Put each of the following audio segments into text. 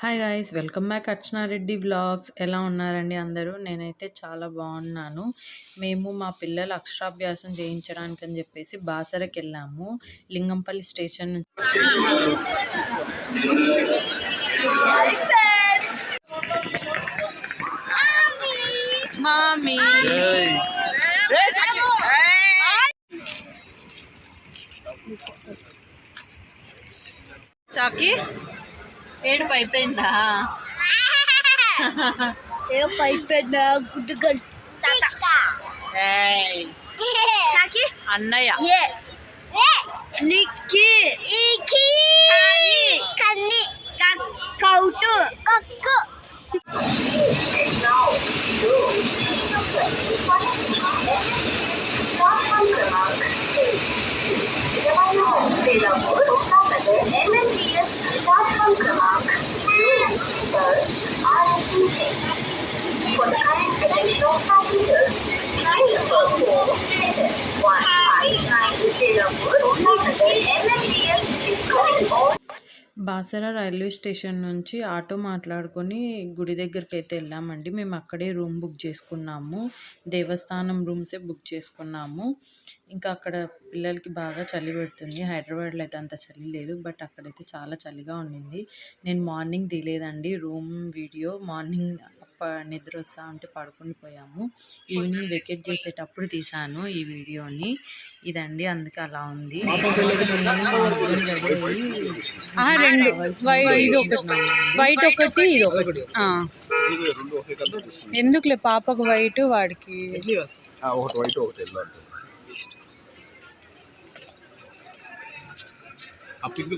Hi guys welcome back Archana Reddy blogs ఎలా ఉన్నారండి అందరూ? నేనైతే చాలా బాగున్నాను. మేము మా పిల్లలు అక్షరాభ్యాసం చేయించడానికి అని చెప్పేసి బాసరకి వెళ్ళాము. లింగంపల్లి స్టేషన్ నుంచి. మామీ. చాకి. ఏడుపు అయిపోయిందా ఏ పైపెన్న గుడ్డు అన్నయ్య. బాసర రైల్వే స్టేషన్ నుంచి ఆటో మాట్లాడుకొని గుడి దగ్గరికి అయితే వెళ్ళామండి. మేము అక్కడే రూమ్ బుక్ చేసుకున్నాము. దేవస్థానం రూమ్సే బుక్ చేసుకున్నాము. ఇంకా అక్కడ పిల్లలకి బాగా చలి పెడుతుంది. హైదరాబాద్లో అయితే అంత చలి లేదు బట్ అక్కడైతే చాలా చలిగా ఉండింది. నేను మార్నింగ్ తీయలేదండి రూమ్ వీడియో. మార్నింగ్ నిద్ర వస్తా ఉంటే పడుకుని పోయాము. ఈవినింగ్ వెకేట్ చేసేటప్పుడు తీసాను ఈ వీడియోని. ఇదండి అందుకే అలా ఉంది. వైట్ ఒకటి. ఇది ఒకటి. ఎందుకులే పాపకు వైట్ వాడికి? ఆ, ఒకటి వైట్ ఒకటి ఎల్లో అంటే ఆ పింక్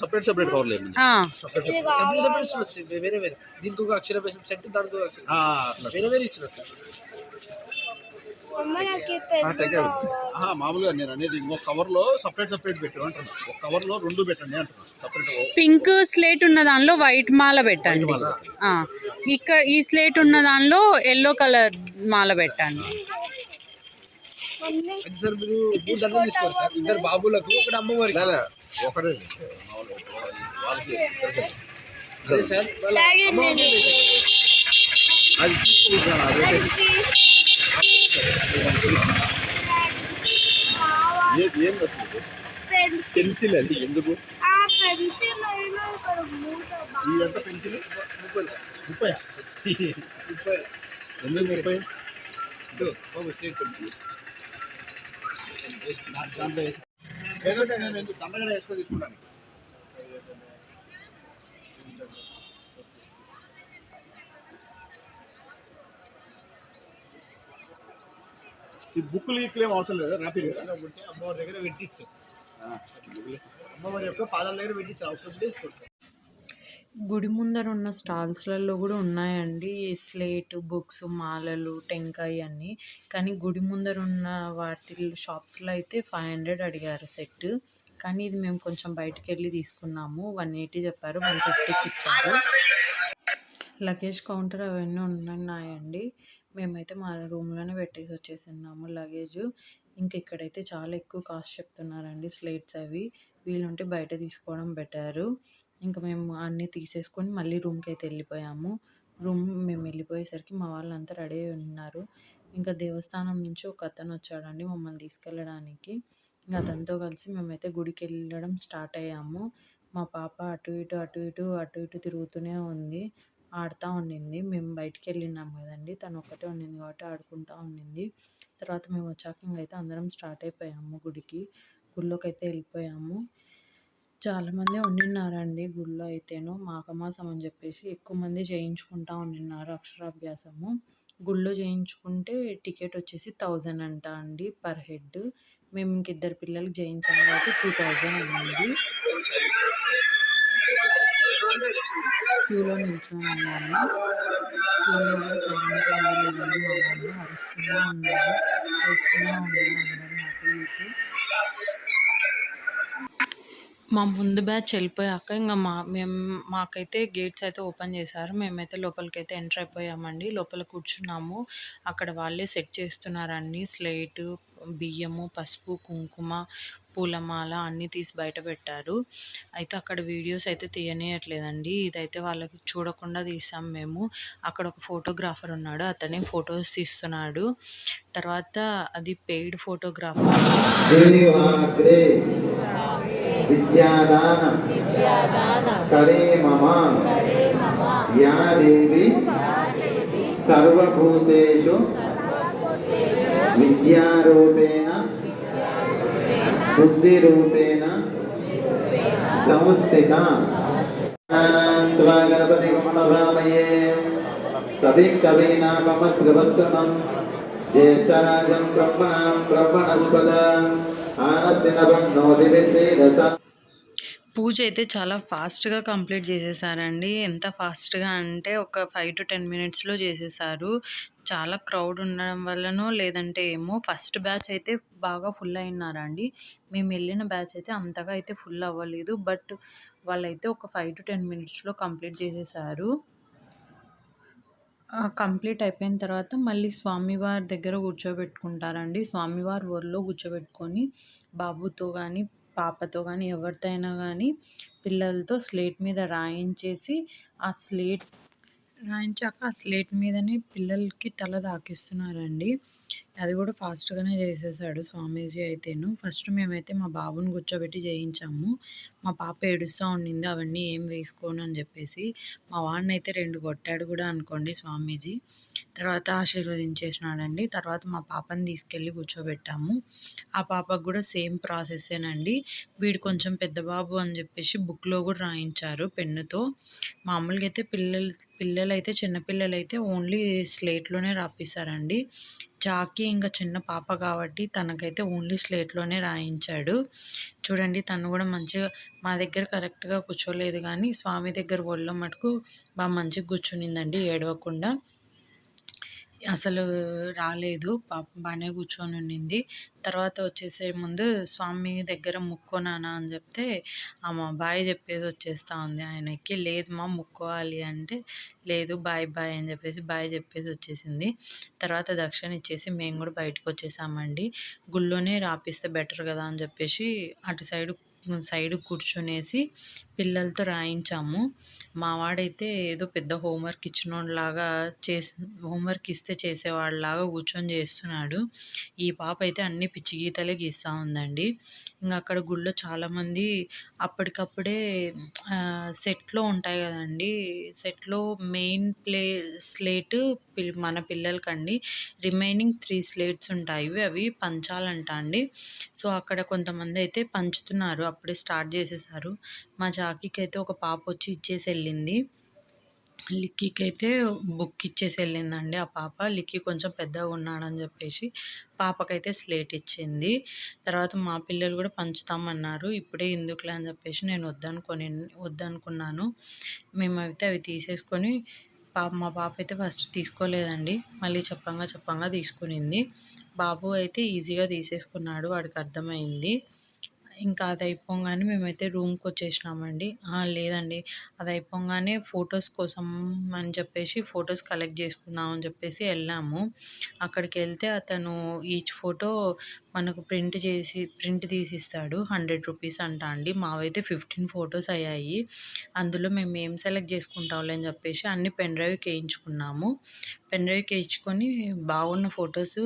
సపరేట్ సపరేట్ కవర్లు ఏమి. వేరే వేరే. దీనికి ఒక అక్షర వేసిన సెట్ దానికి ఒక అక్షర వేరే వేరే. మామూలుగా నేను అనేది ఇంకో కవర్లో సపరేట్ సపరేట్ పెట్టాను అంటున్నా. ఒక కవర్లో రెండు పెట్టండి అంటున్నా. సపరేట్ పింక్ స్లేట్ ఉన్న దానిలో వైట్ మాల పెట్టండి. ఆ, ఇక్కడ ఈ స్లేట్ ఉన్న దానిలో ఎల్లో కలర్ మాల పెట్టండి. ఇద్దరు బాబులకు ఒకటి అమ్మవారికి. ఒకటే. సార్ అది తీసుకుంటాను అదే ఏం వస్తుంది? పెన్సిల్ అండి ఎందుకు? ఆ పెన్సిల్ ఇదంతా పెన్సిల్? ముప్పై. ముప్పై. ముప్పై ఎందుకు ముప్పై? ఇటు, బాబు స్టేట్ పెన్సిల్. దాంట్లో తీసుకున్నాను ఈ బుక్కులు ఈక్లేం అవసరం లేదా? ఉంటే అమ్మవారి దగ్గర పెట్టిస్తాం. అమ్మవారి యొక్క పాదాల దగ్గర పెట్టిస్తాం. అవసరం తీసుకుంటాం గుడి ముందర ఉన్న స్టాల్స్లలో కూడా ఉన్నాయండి. స్లేట్ బుక్స్ మాలలు టెంకాయ అన్నీ. కానీ గుడి ముందర ఉన్న వాటి షాప్స్లో అయితే ఫైవ్ హండ్రెడ్ అడిగారు సెట్ కానీ ఇది మేము కొంచెం బయటకు వెళ్ళి తీసుకున్నాము. వన్ ఎయిటీ చెప్పారు. వన్ ఫిఫ్టీకి ఇచ్చారు. లగేజ్ కౌంటర్ అవన్నీ ఉన్నాయండి. మేమైతే మా రూమ్లోనే పెట్టేసి వచ్చేసిన్నాము లగేజ్. ఇంక ఇక్కడైతే చాలా ఎక్కువ కాస్ట్ చెప్తున్నారండి స్లేట్స్ అవి. వీలుంటే బయట తీసుకోవడం బెటరు. ఇంకా మేము అన్నీ తీసేసుకొని మళ్ళీ రూమ్కి అయితే వెళ్ళిపోయాము. రూమ్ మేము వెళ్ళిపోయేసరికి మా వాళ్ళంతా రెడీ అయి ఉన్నారు. ఇంకా దేవస్థానం నుంచి ఒక అతను వచ్చాడండి మమ్మల్ని తీసుకెళ్ళడానికి. ఇంకా అతనితో కలిసి మేమైతే గుడికి వెళ్ళడం స్టార్ట్ అయ్యాము. మా పాప అటు ఇటు అటు ఇటు అటు ఇటు తిరుగుతూనే ఉంది. ఆడుతూ ఉండింది మేము బయటికి వెళ్ళినాం కదండి. తను ఒక్కటే ఉండింది కాబట్టి ఆడుకుంటూ ఉండింది తర్వాత మేము వచ్చాక ఇంకైతే అందరం స్టార్ట్ అయిపోయాము గుడికి. గుళ్ళోకి అయితే వెళ్ళిపోయాము. చాలామంది ఉండిన్నారండి గుళ్ళో అయితేను. మాఘమాసం అని చెప్పేసి ఎక్కువ మంది చేయించుకుంటా ఉండిన్నారు అక్షరాభ్యాసము. గుళ్ళో చేయించుకుంటే టికెట్ వచ్చేసి థౌజండ్ అంట అండి పర్ హెడ్. మేము ఇంక ఇద్దరు పిల్లలకి చేయించాము కాబట్టి టూ థౌజండ్ అయింది. క్యూలో నిల్చున్నాము క్యూలో అరుస్తూనే ఉన్నారు. వస్తూనే ఉన్నారు అందరూ. అటు మా ముందు బ్యాచ్ వెళ్ళిపోయాక ఇంకా మా మేము మాకైతే గేట్స్ అయితే ఓపెన్ చేశారు. మేమైతే లోపలికైతే ఎంటర్ అయిపోయామండి. లోపల కూర్చున్నాము. అక్కడ వాళ్ళే సెట్ చేస్తున్నారు అన్నీ స్లేటు బియ్యము పసుపు కుంకుమ పూలమాల అన్నీ తీసి బయట పెట్టారు. అయితే అక్కడ వీడియోస్ అయితే తీయనియట్లేదండి. ఇదైతే వాళ్ళకి చూడకుండా తీసాం మేము. అక్కడ ఒక ఫోటోగ్రాఫర్ ఉన్నాడు. అతనే ఫొటోస్ తీస్తున్నాడు. తర్వాత అది పెయిడ్ ఫోటోగ్రాఫర్. దేవాగ్రే విద్యాదాన. కరే మమ యా దేవి సర్వభూతేషు. విద్యారూపేణ బుద్ధిరూపేణ సంస్థిత. గణపతి కమలరామయే కవి కవీనా కవీనామస్కృవస్కృతం జ్యేష్ఠరాజం బ్రహ్మణాం బ్రహ్మణస్పద. ఆనస్తినవన్నోది విద్యేదస పూజ అయితే చాలా ఫాస్ట్‌గా కంప్లీట్ చేసేసారండి. ఎంత ఫాస్ట్‌గా అంటే ఒక 5-10 మినిట్స్‌లో చేసేసారు. చాలా క్రౌడ్ ఉండడం వల్లనో లేదంటే ఏమో ఫస్ట్ బ్యాచ్ అయితే బాగా ఫుల్ అయినారండి. మేము వెళ్ళిన బ్యాచ్ అయితే అంతగా అయితే ఫుల్ అవ్వలేదు. బట్ వాళ్ళైతే ఒక 5-10 మినిట్స్‌లో కంప్లీట్ చేసేసారు. కంప్లీట్ అయిపోయిన తర్వాత మళ్ళీ స్వామివారి దగ్గర కూర్చోబెట్టుకుంటారండి. స్వామివారి ఊర్లో కూర్చోబెట్టుకొని బాబుతో కానీ పాపతో కానీ ఎవరితో అయినా కానీ పిల్లలతో స్లేట్ మీద రాయించేసి ఆ స్లేట్ రాయించాక ఆ స్లేట్ మీదనే పిల్లలకి తల తాకిస్తున్నారండి. అది కూడా ఫాస్ట్‌గానే చేసేసాడు స్వామీజీ అయితేను. ఫస్ట్ మేమైతే మా బాబుని కూర్చోబెట్టి చేయించాము. మా పాప ఏడుస్తూ ఉండింది అవన్నీ ఏం వేసుకోను అని చెప్పేసి. మా వాడినైతే రెండు కొట్టాడు కూడా అనుకోండి స్వామీజీ. తర్వాత ఆశీర్వదించేసినాడండి. తర్వాత మా పాపని తీసుకెళ్ళి కూర్చోబెట్టాము. ఆ పాపకు కూడా సేమ్ ప్రాసెసేనండి. వీడు కొంచెం పెద్ద బాబు అని చెప్పేసి బుక్‌లో కూడా రాయించారు పెన్నుతో. మామూలుగా అయితే పిల్లలు పిల్లలైతే చిన్నపిల్లలైతే ఓన్లీ స్లేట్‌లోనే రాపిస్తారండి. జాకి ఇంకా చిన్న పాప కాబట్టి తనకైతే ఓన్లీ స్లేట్‌లోనే రాయించాడు. చూడండి తను కూడా మంచిగా మా దగ్గర కరెక్ట్‌గా కూర్చోలేదు కానీ స్వామి దగ్గర ఒళ్ళో మటుకు బాగా మంచిగా కూర్చునిందండి ఏడవకుండా. అసలు రాలేదు. పాపం బాగానే కూర్చొని ఉండింది. తర్వాత వచ్చేసే ముందు స్వామి దగ్గర ముక్కోనానా అని చెప్తే ఆమె బాయ్ చెప్పేసి వచ్చేస్తా ఉంది ఆయనకి. లేదు మా ముక్కోవాలి అంటే లేదు బాయ్ బాయ్ అని చెప్పేసి బాయ్ చెప్పేసి వచ్చేసింది. తర్వాత దక్షిణ ఇచ్చేసి మేము కూడా బయటకొచ్చేసామండి. గుళ్ళోనే రాపిస్తే బెటర్ కదా అని చెప్పేసి అటు సైడు సైడ్ కూర్చునేసి పిల్లలతో రాయించాము. మావాడైతే ఏదో పెద్ద హోంవర్క్ ఇచ్చినోడిలాగా చేసి హోంవర్క్ ఇస్తే చేసేవాళ్ళలాగా కూర్చొని చేస్తున్నాడు. ఈ పాప అయితే అన్ని పిచ్చి గీతలే గీస్తూ ఉందండి. ఇంకా అక్కడ గుళ్ళో చాలామంది అప్పటికప్పుడే సెట్‌లో ఉంటాయి కదండీ! సెట్‌లో మెయిన్ ప్లే స్లేట్ మన పిల్లలకండి. రిమైనింగ్ త్రీ స్లేట్స్ ఉంటాయి. అవి పంచాలంట అండి. సో, అక్కడ కొంతమంది అయితే పంచుతున్నారు. అప్పుడే స్టార్ట్ చేసేసారు. మా జాకీకైతే ఒక పాప వచ్చి ఇచ్చేసి వెళ్ళింది లిక్కీకి అయితే బుక్ ఇచ్చేసి వెళ్ళిందండి ఆ పాప. లిక్కీ కొంచెం పెద్దగా ఉన్నాడని చెప్పేసి పాపకైతే స్లేట్ ఇచ్చింది. తర్వాత మా పిల్లలు కూడా పంచుతామన్నారు. ఇప్పుడే ఎందుకులే అని చెప్పేసి నేను వద్దనుకొని వద్దనుకున్నాను. మేమైతే అవి తీసేసుకొని పాప మా పాప అయితే ఫస్ట్ తీసుకోలేదండి. మళ్ళీ చెప్పంగా చెప్పంగా తీసుకునింది. బాబు అయితే ఈజీగా తీసేసుకున్నాడు. వాడికి అర్థమైంది. ఇంకా అది అయిపోగానే మేమైతే రూమ్కి వచ్చేసినామండి లేదండి. అది అయిపోగానే ఫొటోస్ కోసం అని చెప్పేసి ఫొటోస్ కలెక్ట్ చేసుకుందాం అని చెప్పేసి వెళ్ళాము అక్కడికి వెళ్తే అతను ఈచ్ ఫోటో మనకు ప్రింట్ చేసి ప్రింట్ తీసిస్తాడు. 100 రూపీస్ అంట అండి. మావైతే ఫిఫ్టీన్ ఫొటోస్ అయ్యాయి. అందులో మేము ఏం సెలెక్ట్ చేసుకుంటాంలే అని చెప్పేసి అన్ని పెన్ డ్రైవ్‌కి వేయించుకున్నాము పెన్ డ్రైవ్‌కి వేయించుకొని బాగున్న ఫొటోస్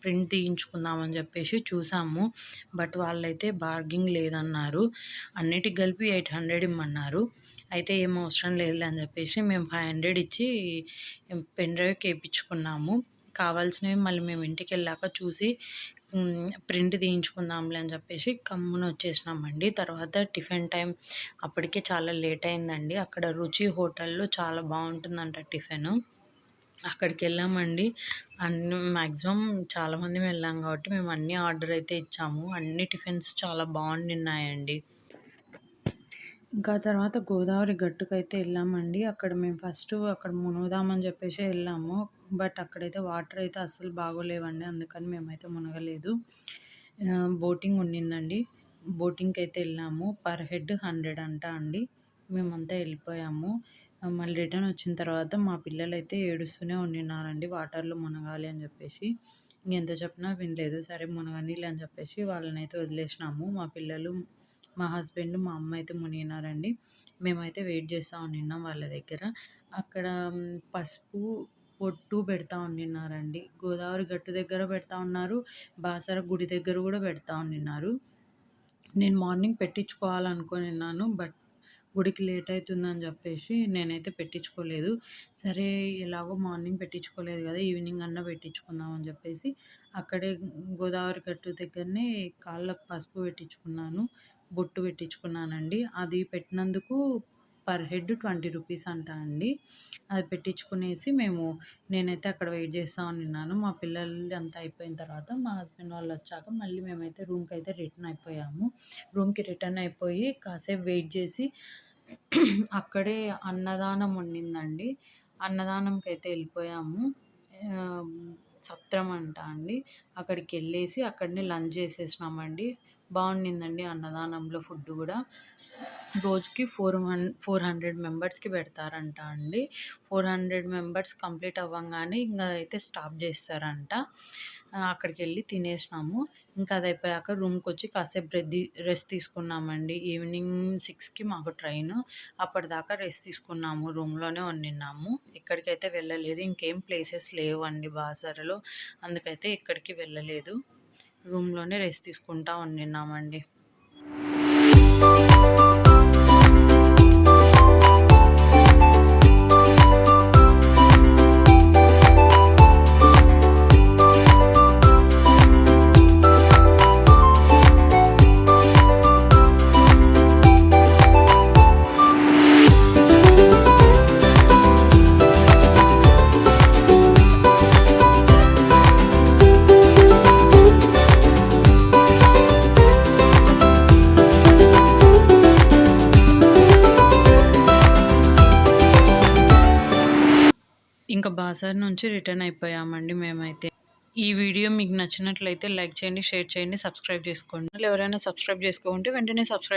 ప్రింట్ తీయించుకుందామని చెప్పేసి చూసాము. బట్ వాళ్ళైతే బార్గింగ్ లేదన్నారు. అన్నిటికి కలిపి 800 ఇమ్మన్నారు. అయితే ఏం అవసరం లేదులే అని చెప్పేసి మేము 500 ఇచ్చి పెన్ డ్రైవ్‌కి కేపించుకున్నాము కావాల్సినవి మళ్ళీ మేము ఇంటికెళ్ళాక చూసి ప్రింట్ తీయించుకుందాంలే అని చెప్పేసి కమ్మున వచ్చేసినామండి. తర్వాత టిఫిన్ టైం అప్పటికే చాలా లేట్ అయిందండి. అక్కడ రుచి హోటల్‌లో చాలా బాగుంటుందంట టిఫిను. అక్కడికి వెళ్ళామండి అన్ని మ్యాక్సిమం చాలామంది వెళ్ళాం కాబట్టి మేము అన్నీ ఆర్డర్ అయితే ఇచ్చాము. అన్ని టిఫిన్స్ చాలా బాగుండిన్నాయండి. ఇంకా తర్వాత గోదావరి గట్టుకైతే వెళ్ళామండి అక్కడ మేము ఫస్ట్ అక్కడ మునుగుదామని చెప్పేసి వెళ్ళాము బట్ అక్కడైతే వాటర్ అయితే అస్సలు బాగోలేవండి. అందుకని మేమైతే మునగలేదు. బోటింగ్ ఉండిందండి. బోటింగ్కి అయితే వెళ్ళాము పర్ హెడ్ హండ్రెడ్ అంట అండి మేమంతా వెళ్ళిపోయాము మళ్ళీ రిటర్న్ వచ్చిన తర్వాత మా పిల్లలు అయితే ఏడుస్తూనే ఉండినారండి వాటర్లో మునగాలి అని చెప్పేసి. ఇంకెంత చెప్పినా వినలేదు. సరే మునగనీళ్ళు అని చెప్పేసి వాళ్ళని అయితే వదిలేసినాము. మా పిల్లలు మా హస్బెండ్ మా అమ్మ అయితే మునిగినారండి. మేమైతే వెయిట్ చేస్తూ ఉండినాం వాళ్ళ దగ్గర. అక్కడ పసుపు పొట్టు పెడతా ఉండినారండి గోదావరి గట్టు దగ్గర పెడతా ఉన్నారు. బాసర గుడి దగ్గర కూడా పెడతా ఉండినారు నేను మార్నింగ్ పెట్టించుకోవాలనుకుని ఉన్నాను. బట్ గుడికి లేట్ అవుతుందని చెప్పేసి నేనైతే పెట్టించుకోలేదు. సరే ఎలాగో మార్నింగ్ పెట్టించుకోలేదు కదా ఈవినింగ్ అన్న పెట్టించుకుందాం అని చెప్పేసి అక్కడే గోదావరి గట్టు దగ్గరనే కాళ్ళకు పసుపు పెట్టించుకున్నాను బొట్టు పెట్టించుకున్నానండి. అది పెట్టినందుకు పర్ హెడ్ ట్వంటీ రూపీస్ అంట అండి. అది పెట్టించుకునేసి మేము నేనైతే అక్కడ వెయిట్ చేస్తూ ఉన్నాను మా పిల్లలది అంతా అయిపోయిన తర్వాత మా హస్బెండ్ వాళ్ళు వచ్చాక మళ్ళీ మేమైతే రూమ్కి అయితే రిటర్న్ అయిపోయాము. రూమ్కి రిటర్న్ అయిపోయి కాసేపు వెయిట్ చేసి అక్కడే అన్నదానం ఉండిందండి అన్నదానంకి అయితే వెళ్ళిపోయాము సత్రం అంట అండి. అక్కడికి వెళ్ళేసి అక్కడనే లంచ్ చేసేసినామండి. బాగుండిందండి అన్నదానంలో ఫుడ్ కూడా. రోజుకి ఫోర్ హన్ ఫోర్ హండ్రెడ్ మెంబర్స్కి పెడతారంట అండి. ఫోర్ హండ్రెడ్ మెంబర్స్ కంప్లీట్ అవ్వగానే ఇంకా అయితే స్టాప్ చేస్తారంట. అక్కడికి వెళ్ళి తినేసినాము. ఇంకా అది అయిపోయాక రూమ్కి వచ్చి కాసేపు రెద్ది రెస్ట్ తీసుకున్నామండి. ఈవినింగ్ సిక్స్కి మాకు ట్రైన్. అప్పటిదాకా రెస్ట్ తీసుకున్నాము. రూమ్లోనే వండినాము ఎక్కడికైతే వెళ్ళలేదు. ఇంకేం ప్లేసెస్ లేవండి బాసరలో అందుకైతే ఎక్కడికి వెళ్ళలేదు. రూమ్లోనే రెస్ట్ తీసుకుంటా ఉండినామండి బాసర్ నుంచి రిటర్న్ అయిపోయామండి మేమైతే. ఈ వీడియో మీకు నచ్చినట్లయితే లైక్ చేయండి షేర్ చేయండి సబ్స్క్రైబ్ చేసుకోండి. ఎవరైనా సబ్స్క్రైబ్ చేసుకోకుంటే వెంటనే సబ్స్క్రైబ్